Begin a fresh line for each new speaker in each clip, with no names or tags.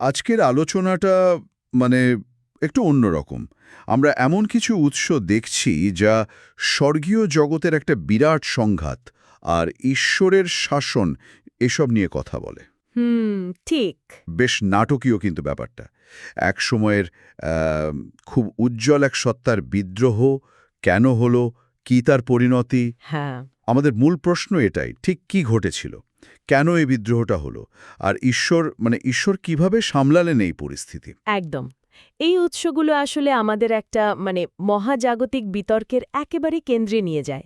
আজকের আলোচনাটা মানে একটু অন্যরকম। আমরা এমন কিছু উৎস দেখছি যা স্বর্গীয় জগতের একটা বিরাট সংঘাত আর ঈশ্বরের শাসন এসব নিয়ে কথা বলে।
হুম ঠিক।
বেশ নাটকীয় কিন্তু ব্যাপারটা। এক সময়ের খুব উজ্জ্বল এক সত্তার বিদ্রোহ কেন হলো কি তার পরিণতি?
হ্যাঁ।
আমাদের মূল প্রশ্ন এটাই ঠিক কি ঘটেছিল? কেন এই বিদ্রোহটা হলো? আর ঈশ্বর মানে ঈশ্বর কীভাবে সামলালেন এই পরিস্থিতি?
একদম। এই উৎসগুলো আসলে আমাদের একটা মানে মহাজাগতিক বিতর্কের একেবারে কেন্দ্রে নিয়ে যায়।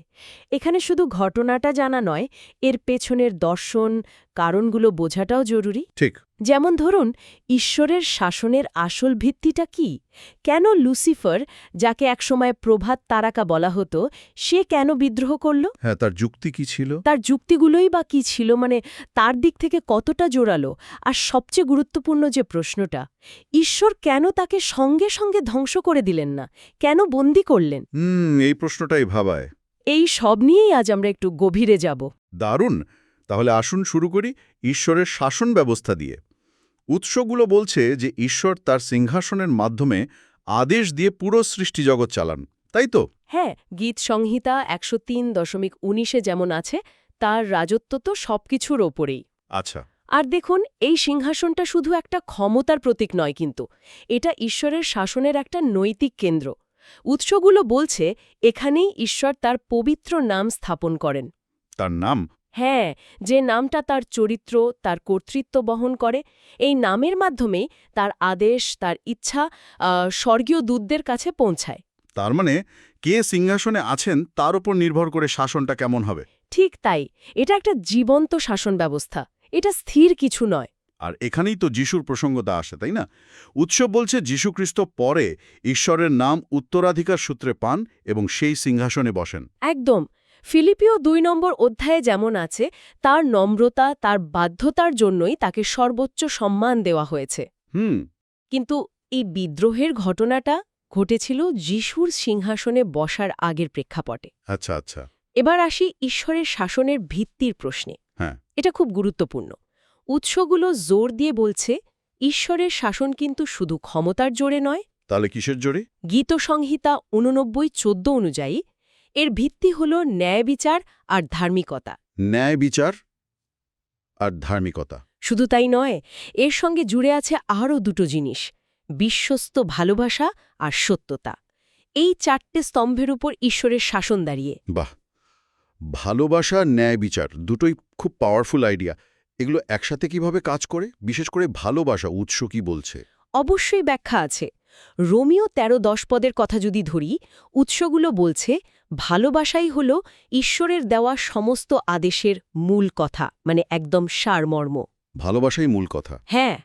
এখানে শুধু ঘটনাটা জানা নয় এর পেছনের দর্শন কারণগুলো বোঝাটাও জরুরি।
ঠিক।
যেমন ধরুন ঈশ্বরের শাসনের আসল ভিত্তিটা কি? কেন লুসিফার যাকে একসময় প্রভাত তারাকা বলা হতো সে কেন বিদ্রোহ করল?
হ্যাঁ তার যুক্তি কি ছিল?
তার যুক্তিগুলোই বা কি ছিল? মানে তার দিক থেকে কতটা জোরালো? আর সবচেয়ে গুরুত্বপূর্ণ যে প্রশ্নটা ঈশ্বর কেন তাকে সঙ্গে সঙ্গে ধ্বংস করে দিলেন না? কেন বন্দি করলেন?
হুম এই প্রশ্নটাই ভাবায়।
এই সব নিয়েই আজ আমরা একটু গভীরে যাব।
দারুণ! তাহলে আসুন শুরু করি ঈশ্বরের শাসন ব্যবস্থা দিয়ে। উৎসগুলো বলছে যে ঈশ্বর তার সিংহাসনের মাধ্যমে আদেশ দিয়ে পুরো সৃষ্টিজগৎ চালান তাই তো?
হ্যাঁ গীত সংহিতা একশো তিন দশমিক উনিশে যেমন আছে তার রাজত্ব তো সবকিছুর ওপরেই।
আচ্ছা।
আর দেখুন এই সিংহাসনটা শুধু একটা ক্ষমতার প্রতীক নয় কিন্তু এটা ঈশ্বরের শাসনের একটা নৈতিক কেন্দ্র। উৎসগুলো বলছে এখানেই ঈশ্বর তার পবিত্র নাম স্থাপন করেন।
তার নাম?
হ্যাঁ যে নামটা তার চরিত্র তার কর্তৃত্ব বহন করে এই নামের মাধ্যমে তার আদেশ তার ইচ্ছা স্বর্গীয় দূতদের কাছে পৌঁছায়।
তার মানে কে সিংহাসনে আছেন তার উপর নির্ভর করে শাসনটা কেমন হবে?
ঠিক তাই এটা একটা জীবন্ত শাসন ব্যবস্থা এটা স্থির কিছু নয়।
আর এখানেই তো যিশুর প্রসঙ্গতা আসে তাই না? উৎসব বলছে যীশুখ্রিস্ট পরে ঈশ্বরের নাম উত্তরাধিকার সূত্রে পান এবং সেই সিংহাসনে বসেন।
একদম ফিলিপিও দুই নম্বর অধ্যায়ে যেমন আছে তার নম্রতা তার বাধ্যতার জন্যই তাকে সর্বোচ্চ সম্মান দেওয়া হয়েছে।
হুম।
কিন্তু এই বিদ্রোহের ঘটনাটা ঘটেছিল যিশুর সিংহাসনে বসার আগের প্রেক্ষাপটে।
আচ্ছা আচ্ছা।
এবার আসি ঈশ্বরের শাসনের ভিত্তির প্রশ্নে।
হ্যাঁ।
এটা খুব গুরুত্বপূর্ণ। উৎসগুলো জোর দিয়ে বলছে ঈশ্বরের শাসন কিন্তু শুধু ক্ষমতার জোরে নয়।
তাহলে কিসের জোরে?
গীত সংহিতা উননব্বই চোদ্দ অনুযায়ী এর ভিত্তি হল ন্যায় বিচার আর ধার্মিকতা।
ন্যায় বিচার আর ধার্মিকতা।
শুধু তাই নয় এর সঙ্গে জুড়ে আছে আরও দুটো জিনিস বিশ্বস্ত ভালোবাসা আর সত্যতা। এই চারটে স্তম্ভের উপর ঈশ্বরের শাসন দাঁড়িয়ে।
বাহ! ভালোবাসা ন্যায় বিচার দুটোই খুব পাওয়ারফুল আইডিয়া এগুলো একসাথে কীভাবে কাজ করে? বিশেষ করে ভালোবাসা উৎস কি বলছে?
অবশ্যই ব্যাখ্যা আছে। রোমিও তেরো দশ পদের কথা যদি ধরি উৎসগুলো বলছে ভালোবাসাই হল ঈশ্বরের দেওয়া সমস্ত আদেশের মূল কথা মানে একদম সারমর্ম।
ভালোবাসাই মূল কথা।
হ্যাঁ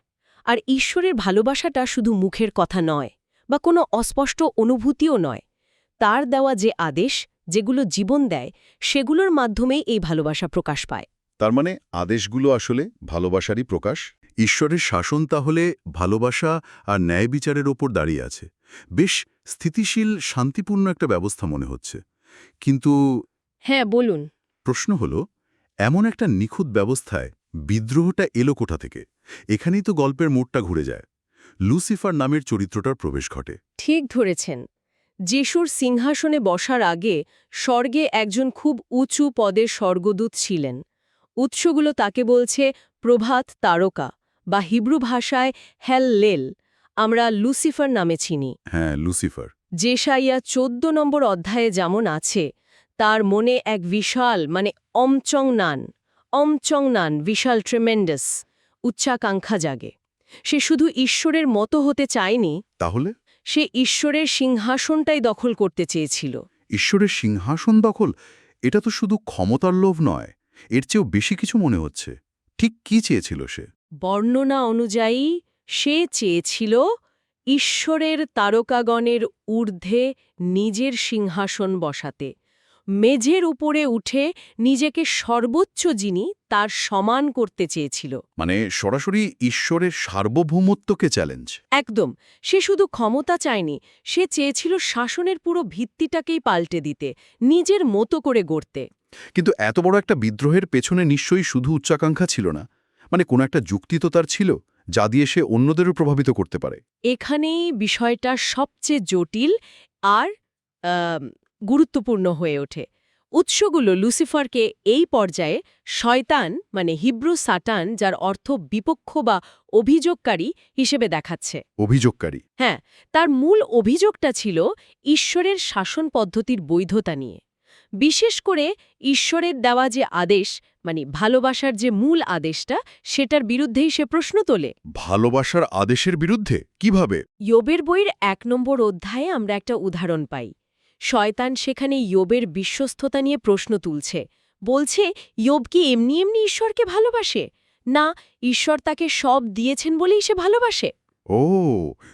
আর ঈশ্বরের ভালোবাসাটা শুধু মুখের কথা নয় বা কোনো অস্পষ্ট অনুভূতিও নয়। তার দেওয়া যে আদেশ যেগুলো জীবন দেয় সেগুলোর মাধ্যমেই এই ভালোবাসা প্রকাশ পায়।
তার মানে আদেশগুলো আসলে ভালোবাসারই প্রকাশ? ঈশ্বরের শাসন তাহলে ভালোবাসা আর ন্যায় বিচারের ওপর দাঁড়িয়ে আছে। বেশ স্থিতিশীল শান্তিপূর্ণ একটা ব্যবস্থা মনে হচ্ছে। কিন্তু
হ্যাঁ বলুন।
প্রশ্ন হল এমন একটা নিখুঁত ব্যবস্থায় বিদ্রোহটা এলো কোথা থেকে? এখানেই তো গল্পের মোড়টা ঘুরে যায়। লুসিফার নামের চরিত্রটার প্রবেশ ঘটে।
ঠিক ধরেছেন। যিশুর সিংহাসনে বসার আগে স্বর্গে একজন খুব উঁচু পদের স্বর্গদূত ছিলেন। উৎসগুলো তাকে বলছে প্রভাত তারকা বা হিব্রু ভাষায় হ্যাল লেল। আমরা লুসিফার নামে চিনি।
হ্যাঁ লুসিফার।
জেসাইয়া চোদ্দ নম্বর অধ্যায়ে যেমন আছে তার মনে এক বিশাল মানে অমচং নান অমচং নান বিশাল ট্রেমেন্ডাস উচ্চাকাঙ্ক্ষা জাগে। সে শুধু ঈশ্বরের মতো হতে চায়নি
তাহলে?
সে ঈশ্বরের সিংহাসনটাই দখল করতে চেয়েছিল।
ঈশ্বরের সিংহাসন দখল? এটা তো শুধু ক্ষমতার লোভ নয় এর চেয়েও বেশি কিছু মনে হচ্ছে। ঠিক কি চেয়েছিল সে?
বর্ণনা অনুযায়ী সে চেয়েছিল ঈশ্বরের তারকাগণের ঊর্ধ্বে নিজের সিংহাসন বসাতে মেঝের উপরে উঠে নিজেকে সর্বোচ্চ যিনি তার সমান করতে চেয়েছিল।
মানে সরাসরি ঈশ্বরের সার্বভৌমত্বকে চ্যালেঞ্জ
একদম সে শুধু ক্ষমতা চায়নি সে চেয়েছিল শাসনের পুরো ভিত্তিটাকেই পাল্টে দিতে নিজের মতো করে গড়তে।
কিন্তু এত বড় একটা বিদ্রোহের পেছনে নিশ্চয়ই শুধু উচ্চাকাঙ্ক্ষা ছিল না মানে কোনো একটা যুক্তি তো তার ছিল। যা দিয়ে সে অন্যদেরও প্রভাবিত করতে পারে।
এখানেই বিষয়টা সবচেয়ে জটিল আর গুরুত্বপূর্ণ হয়ে ওঠে। উৎসগুলো লুসিফারকে এই পর্যায়ে শয়তান মানে হিব্রু সাটান যার অর্থ বিপক্ষ বা অভিযোগকারী হিসেবে দেখাচ্ছে।
অভিযোগকারী।
হ্যাঁ তার মূল অভিযোগটা ছিল ঈশ্বরের শাসন পদ্ধতির বৈধতা নিয়ে। বিশেষ করে ঈশ্বরের দেওয়া যে আদেশ মানে ভালোবাসার যে মূল আদেশটা সেটার বিরুদ্ধেই সে প্রশ্ন তোলে।
ভালোবাসার আদেশের বিরুদ্ধে? কীভাবে?
ইয়োবের বইয়ের এক নম্বর অধ্যায়ে আমরা একটা উদাহরণ পাই। শয়তান সেখানে ইয়োবের বিশ্বস্ততা নিয়ে প্রশ্ন তুলছে। বলছে ইয়োব কি এমনি এমনি ঈশ্বরকে ভালোবাসে? না ঈশ্বর তাকে সব দিয়েছেন বলেই সে ভালোবাসে।
ও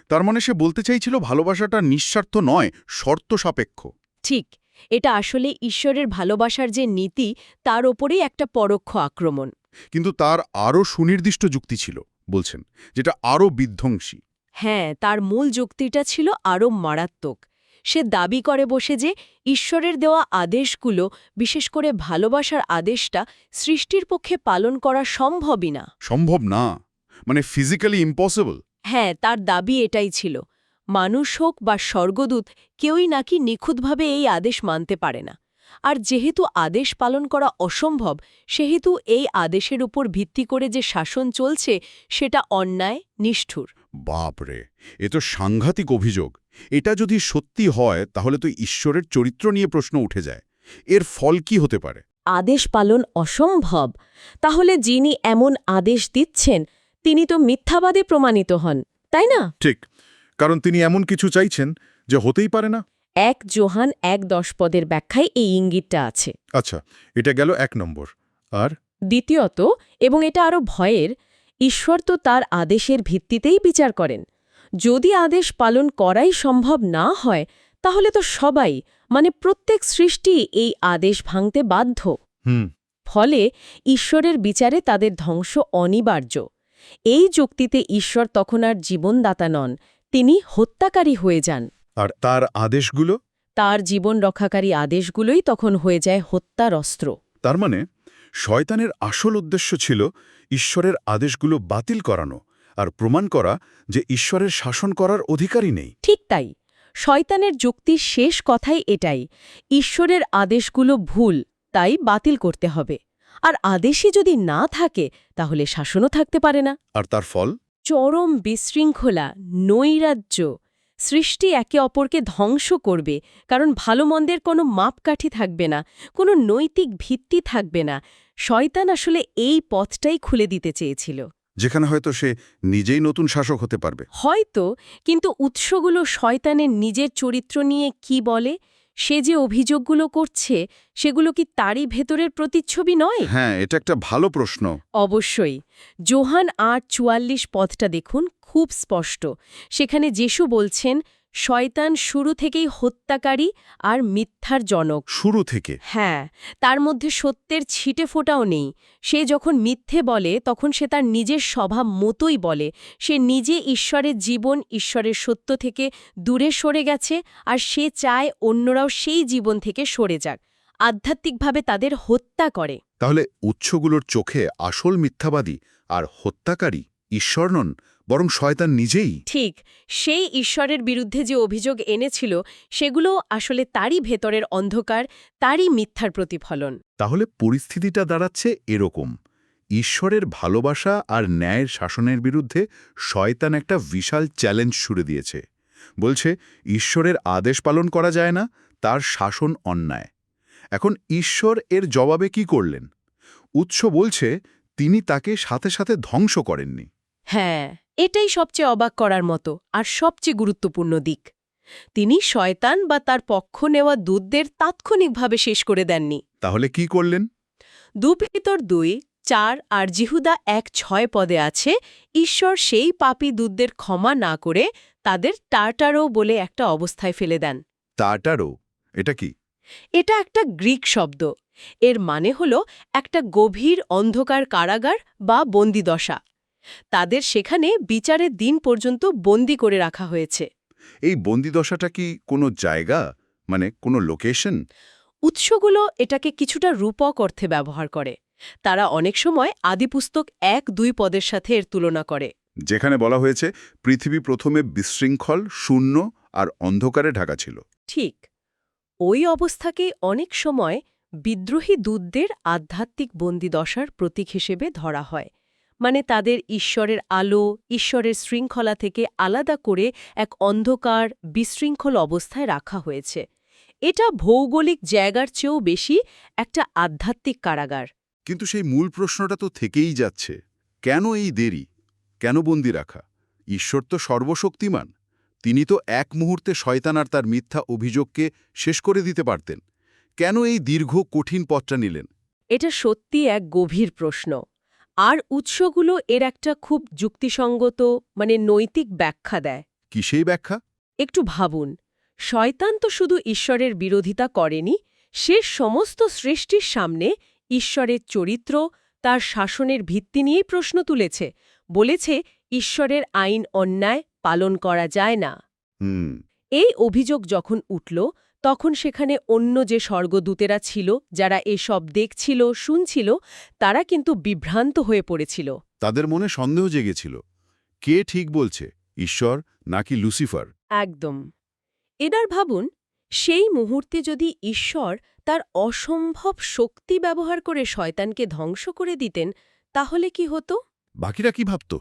তার মানে সে বলতে চাইছিল ভালোবাসাটা নিঃস্বার্থ নয় শর্ত সাপেক্ষ।
ঠিক এটা আসলে ঈশ্বরের ভালোবাসার যে নীতি তার ওপরেই একটা পরোক্ষ আক্রমণ।
কিন্তু তার আরও সুনির্দিষ্ট যুক্তি ছিল বলছেন যেটা আরও বিধ্বংসী।
হ্যাঁ তার মূল যুক্তিটা ছিল আরও মারাত্মক। সে দাবি করে বসে যে ঈশ্বরের দেওয়া আদেশগুলো বিশেষ করে ভালোবাসার আদেশটা সৃষ্টির পক্ষে পালন করা সম্ভবই না।
সম্ভব না? মানে ফিজিক্যালি ইম্পসিবল?
হ্যাঁ তার দাবি এটাই ছিল। মানুষ হোক বা স্বর্গদূত কেউই নাকি নিখুঁতভাবে এই আদেশ মানতে পারে না। আর যেহেতু আদেশ পালন করা অসম্ভব সেহেতু এই আদেশের উপর ভিত্তি করে যে শাসন চলছে সেটা অন্যায় নিষ্ঠুর।
বাপরে এ তো সাংঘাতিক অভিযোগ। এটা যদি সত্যি হয় তাহলে তো ঈশ্বরের চরিত্র নিয়ে প্রশ্ন উঠে যায়। এর ফল কি হতে পারে?
আদেশ পালন অসম্ভব? তাহলে যিনি এমন আদেশ দিচ্ছেন তিনি তো মিথ্যাবাদে প্রমাণিত হন তাই না?
ঠিক। কারণ তিনি এমন কিছু চাইছেন যে হতেই পারে না।
এক জোহান এক দশ পদের ব্যাখ্যায় এই ইঙ্গিতটা আছে।
আচ্ছা এটা গেল এক নম্বর। আর?
দ্বিতীয়ত এবং এটা আরও ভয়ের ঈশ্বর তো তার আদেশের ভিত্তিতেই বিচার করেন। যদি আদেশ পালন করাই সম্ভব না হয় তাহলে তো সবাই মানে প্রত্যেক সৃষ্টি এই আদেশ ভাঙতে বাধ্য।
হুম।
ফলে ঈশ্বরের বিচারে তাদের ধ্বংস অনিবার্য। এই যুক্তিতে ঈশ্বর তখন আর জীবনদাতা নন তিনি হত্যাকারী হয়ে যান।
আর তার আদেশগুলো?
তার জীবন রক্ষাকারী আদেশগুলোই তখন হয়ে যায় হত্যার অস্ত্র।
তার মানে শয়তানের আসল উদ্দেশ্য ছিল ঈশ্বরের আদেশগুলো বাতিল করানো আর প্রমাণ করা যে ঈশ্বরের শাসন করার অধিকারই নেই।
ঠিক তাই। শয়তানের যুক্তির শেষ কথাই এটাই। ঈশ্বরের আদেশগুলো ভুল তাই বাতিল করতে হবে। আর আদেশই যদি না থাকে তাহলে শাসনও থাকতে পারে না।
আর তার ফল?
চরম বিশৃঙ্খলা নৈরাজ্য সৃষ্টি একে অপরকে ধ্বংস করবে কারণ ভালো মন্দের কোনো মাপকাঠি থাকবে না কোনো নৈতিক ভিত্তি থাকবে না। শয়তান আসলে এই পথটাই খুলে দিতে চেয়েছিল।
যেখানে হয়তো সে নিজেই নতুন শাসক হতে পারবে।
হয়তো কিন্তু উৎসগুলো শয়তানের নিজের চরিত্র নিয়ে কি বলে? সে যে অভিযোগগুলো করছে সেগুলো কি তারই ভেতরের প্রতিচ্ছবি নয়?
হ্যাঁ এটা একটা ভালো প্রশ্ন।
অবশ্যই। জোহান আট চুয়াল্লিশ পথটা দেখুন খুব স্পষ্ট। সেখানে যেশু বলছেন শয়তান শুরু থেকেই হত্যাকারী আর মিথ্যার জনক।
শুরু থেকে?
হ্যাঁ তার মধ্যে সত্যের ছিটে ফোটাও নেই। সে যখন মিথ্যে বলে তখন সে তার নিজের স্বভাব মতোই বলে। সে নিজে ঈশ্বরের জীবন ঈশ্বরের সত্য থেকে দূরে সরে গেছে আর সে চায় অন্যরাও সেই জীবন থেকে সরে যাক। আধ্যাত্মিকভাবে তাদের হত্যা করে।
তাহলে উৎসগুলোর চোখে আসল মিথ্যাবাদী আর হত্যাকারী ঈশ্বর নন বরং শয়তান নিজেই।
ঠিক সেই ঈশ্বরের বিরুদ্ধে যে অভিযোগ এনেছিল সেগুলো আসলে তারই ভেতরের অন্ধকার তারই মিথ্যার প্রতিফলন।
তাহলে পরিস্থিতিটা দাঁড়াচ্ছে এরকম। ঈশ্বরের ভালোবাসা আর ন্যায়ের শাসনের বিরুদ্ধে শয়তান একটা বিশাল চ্যালেঞ্জ ছুড়ে দিয়েছে। বলছে ঈশ্বরের আদেশ পালন করা যায় না তার শাসন অন্যায়। এখন ঈশ্বর এর জবাবে কি করলেন? উৎস বলছে তিনি তাকে সাথে সাথে ধ্বংস করেননি।
হ্যাঁ। এটাই সবচেয়ে অবাক করার মতো আর সবচেয়ে গুরুত্বপূর্ণ দিক। তিনি শয়তান বা তার পক্ষ নেওয়া দূতদের তাৎক্ষণিকভাবে শেষ করে দেননি।
তাহলে কি করলেন?
দুপিতর দুই চার আর জিহুদা এক ছয় পদে আছে ঈশ্বর সেই পাপী দূতদের ক্ষমা না করে তাদের টার্টারো বলে একটা অবস্থায় ফেলে দেন।
তাটারও এটা কি?
এটা একটা গ্রিক শব্দ। এর মানে হল একটা গভীর অন্ধকার কারাগার বা বন্দিদশা। তাদের সেখানে বিচারের দিন পর্যন্ত বন্দি করে রাখা হয়েছে।
এই বন্দিদশাটা কি কোনো জায়গা? মানে কোনো লোকেশন
উৎসগুলো এটাকে কিছুটা রূপক অর্থে ব্যবহার করে। তারা অনেক সময় আদিপুস্তক এক দুই পদের সাথে এর তুলনা করে।
যেখানে বলা হয়েছে পৃথিবী প্রথমে বিশৃঙ্খল শূন্য আর অন্ধকারে ঢাকা ছিল।
ঠিক। ওই অবস্থাকেই অনেক সময় বিদ্রোহী দূতদের আধ্যাত্মিক বন্দিদশার প্রতীক হিসেবে ধরা হয়। মানে তাদের ঈশ্বরের আলো ঈশ্বরের শৃঙ্খলা থেকে আলাদা করে এক অন্ধকার বিশৃঙ্খল অবস্থায় রাখা হয়েছে। এটা ভৌগোলিক জায়গার চেয়েও বেশি একটা আধ্যাত্মিক কারাগার।
কিন্তু সেই মূল প্রশ্নটা তো থেকেই যাচ্ছে কেন এই দেরি? কেন বন্দি রাখা? ঈশ্বর তো সর্বশক্তিমান তিনি তো এক মুহূর্তে শয়তান আর তার মিথ্যা অভিযোগকে শেষ করে দিতে পারতেন। কেন এই দীর্ঘ কঠিন পথটা নিলেন?
এটা সত্যি এক গভীর প্রশ্ন। আর উৎসগুলো এর একটা খুব যুক্তিসঙ্গত মানে নৈতিক ব্যাখ্যা দেয়।
কি সেই ব্যাখ্যা?
একটু ভাবুন শয়তান তো শুধু ঈশ্বরের বিরোধিতা করেনি সে সমস্ত সৃষ্টির সামনে ঈশ্বরের চরিত্র তার শাসনের ভিত্তি নিয়েই প্রশ্ন তুলেছে বলেছে ঈশ্বরের আইন অন্যায় পালন করা যায় না।
হুম।
এই অভিযোগ যখন উঠল তখন সেখানে অন্য যে স্বর্গদূতেরা ছিল যারা এসব দেখছিল শুনছিল তারা কিন্তু বিভ্রান্ত হয়ে পড়েছিল।
তাদের মনে সন্দেহ জেগেছিল কে ঠিক বলছে ঈশ্বর নাকি লুসিফার?
একদম। এবার ভাবুন সেই মুহূর্তে যদি ঈশ্বর তার অসম্ভব শক্তি ব্যবহার করে শয়তানকে ধ্বংস করে দিতেন তাহলে কি হতো?
বাকিরা কি ভাবত?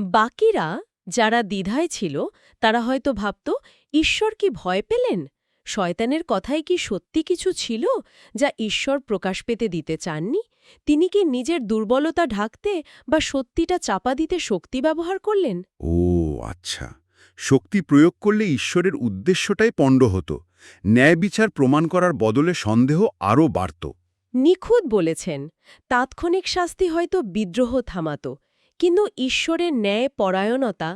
বাকিরা যারা দ্বিধায় ছিল তারা হয়তো ভাবত ঈশ্বর কি ভয় পেলেন? শয়তানের কথায় কি সত্যি কিছু ছিল যা ঈশ্বর প্রকাশ পেতে দিতে চাননি? তিনি কি নিজের দুর্বলতা ঢাকতে বা সত্যিটা চাপা দিতে শক্তি ব্যবহার করলেন?
ও আচ্ছা। শক্তি প্রয়োগ করলে ঈশ্বরের উদ্দেশ্যটাই পণ্ড হতো। ন্যায় বিচার প্রমাণ করার বদলে সন্দেহ আরও বাড়ত।
নিখুঁত বলেছেন তাৎক্ষণিক শাস্তি হয়তো বিদ্রোহ থামাত কিন্তু ঈশ্বরের ন্যায় পরায়ণতা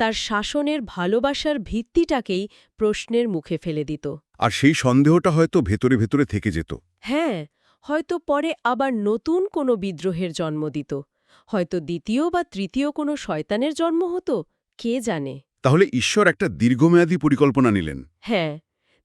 তার শাসনের ভালোবাসার ভিত্তিটাকেই প্রশ্নের মুখে ফেলে দিত।
আর সেই সন্দেহটা হয়তো ভেতরে ভেতরে থেকে যেত।
হ্যাঁ হয়তো পরে আবার নতুন কোনো বিদ্রোহের জন্ম দিত। হয়তো দ্বিতীয় বা তৃতীয় কোনো শয়তানের জন্ম হতো কে জানে?
তাহলে ঈশ্বর একটা দীর্ঘমেয়াদী পরিকল্পনা নিলেন।
হ্যাঁ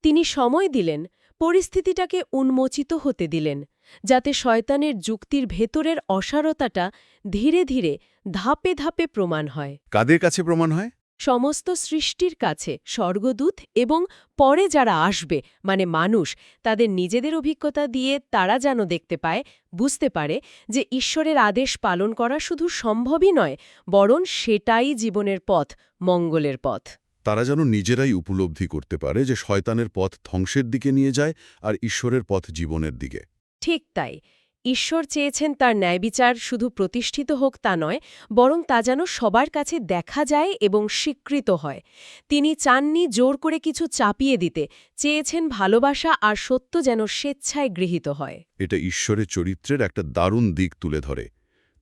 তিনি সময় দিলেন পরিস্থিতিটাকে উন্মোচিত হতে দিলেন যাতে শয়তানের যুক্তির ভেতরের অসারতাটা ধীরে ধীরে ধাপে ধাপে প্রমাণ হয়।
কাদের কাছে প্রমাণ হয়?
সমস্ত সৃষ্টির কাছে স্বর্গদূত এবং পরে যারা আসবে মানে মানুষ তাদের নিজেদের অভিজ্ঞতা দিয়ে তারা যেন দেখতে পায় বুঝতে পারে যে ঈশ্বরের আদেশ পালন করা শুধু সম্ভবই নয় বরং সেটাই জীবনের পথ মঙ্গলের পথ।
তারা যেন নিজেরাই উপলব্ধি করতে পারে যে শয়তানের পথ ধ্বংসের দিকে নিয়ে যায় আর ঈশ্বরের পথ জীবনের দিকে।
ঠিক তাই। ঈশ্বর চেয়েছেন তার ন্যায়বিচার শুধু প্রতিষ্ঠিত হোক তা নয়, বরং তা যেন সবার কাছে দেখা যায় এবং স্বীকৃত হয়। তিনি চাননি জোর করে কিছু চাপিয়ে দিতে, চেয়েছেন ভালোবাসা আর সত্য যেন স্বেচ্ছায় গৃহীত হয়।
এটা ঈশ্বরের চরিত্রের একটা দারুণ দিক তুলে ধরে।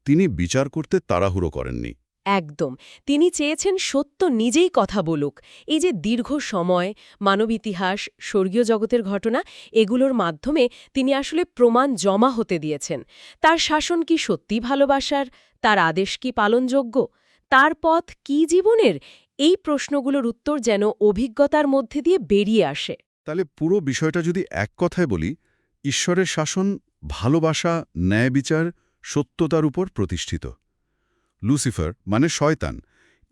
তিনি বিচার করতে তাড়াহুড়ো করেননি।
একদম। তিনি চেয়েছেন সত্য নিজেই কথা বলুক। এই যে দীর্ঘ সময়, মানব ইতিহাস, স্বর্গীয় জগতের ঘটনা, এগুলোর মাধ্যমে তিনি আসলে প্রমাণ জমা হতে দিয়েছেন। তার শাসন কি সত্যি ভালোবাসার? তার আদেশ কি পালনযোগ্য? তার পথ কি জীবনের? এই প্রশ্নগুলোর উত্তর যেন অভিজ্ঞতার মধ্যে দিয়ে বেরিয়ে আসে।
তাহলে পুরো বিষয়টা যদি এক কথায় বলি, ঈশ্বরের শাসন ভালোবাসা, ন্যায় বিচার, সত্যতার উপর প্রতিষ্ঠিত। লুসিফার মানে শয়তান।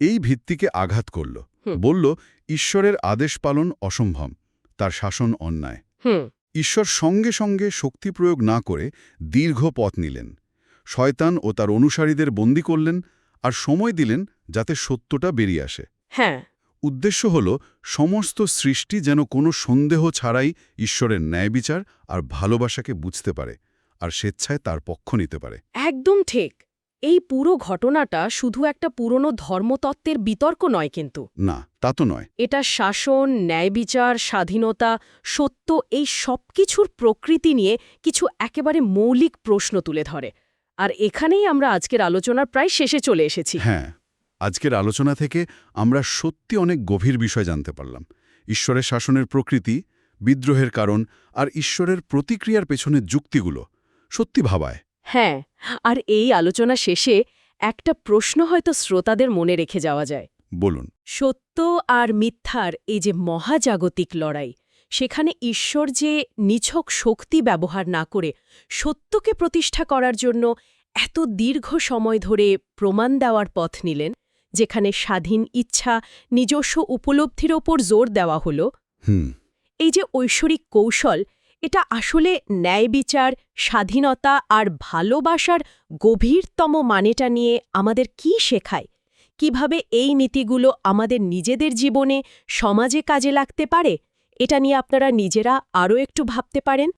এই ভিত্তিকে আঘাত করল। বলল ঈশ্বরের আদেশ পালন অসম্ভব। তার শাসন অন্যায়। ঈশ্বর সঙ্গে সঙ্গে শক্তি প্রয়োগ না করে দীর্ঘ পথ নিলেন। শয়তান ও তার অনুসারীদের বন্দী করলেন আর সময় দিলেন যাতে সত্যটা বেরিয়ে আসে।
হ্যাঁ।
উদ্দেশ্য হল সমস্ত সৃষ্টি যেন কোনো সন্দেহ ছাড়াই ঈশ্বরের ন্যায় বিচার আর ভালোবাসাকে বুঝতে পারে আর স্বেচ্ছায় তার পক্ষ নিতে পারে।
একদম ঠিক। এই পুরো ঘটনাটা শুধু একটা পুরনো ধর্মতত্ত্বের বিতর্ক নয় কিন্তু।
না তা তো নয়।
এটা শাসন ন্যায়বিচার স্বাধীনতা সত্য এই সব কিছুর প্রকৃতি নিয়ে কিছু একেবারে মৌলিক প্রশ্ন তুলে ধরে। আর এখানেই আমরা আজকের আলোচনার প্রায় শেষে চলে এসেছি।
হ্যাঁ আজকের আলোচনা থেকে আমরা সত্যি অনেক গভীর বিষয় জানতে পারলাম। ঈশ্বরের শাসনের প্রকৃতি বিদ্রোহের কারণ আর ঈশ্বরের প্রতিক্রিয়ার পেছনে যুক্তিগুলো। সত্যি ভাবায়।
হ্যাঁ আর এই আলোচনা শেষে একটা প্রশ্ন হয়তো শ্রোতাদের মনে রেখে যাওয়া যায়।
বলুন।
সত্য আর মিথ্যার এই যে মহাজাগতিক লড়াই সেখানে ঈশ্বর যে নিছক শক্তি ব্যবহার না করে সত্যকে প্রতিষ্ঠা করার জন্য এত দীর্ঘ সময় ধরে প্রমাণ দেওয়ার পথ নিলেন যেখানে স্বাধীন ইচ্ছা নিজস্ব উপলব্ধির ওপর জোর দেওয়া হল
হুম।
এই যে ঐশ্বরিক কৌশল এটা আসলে ন্যায় বিচার, স্বাধীনতা আর ভালোবাসার গভীরতম মানেটা নিয়ে আমাদের কি শেখায়? কীভাবে এই নীতিগুলো আমাদের নিজেদের জীবনে, সমাজে কাজে লাগতে পারে? এটা নিয়ে আপনারা নিজেরা আরও একটু ভাবতে পারেন।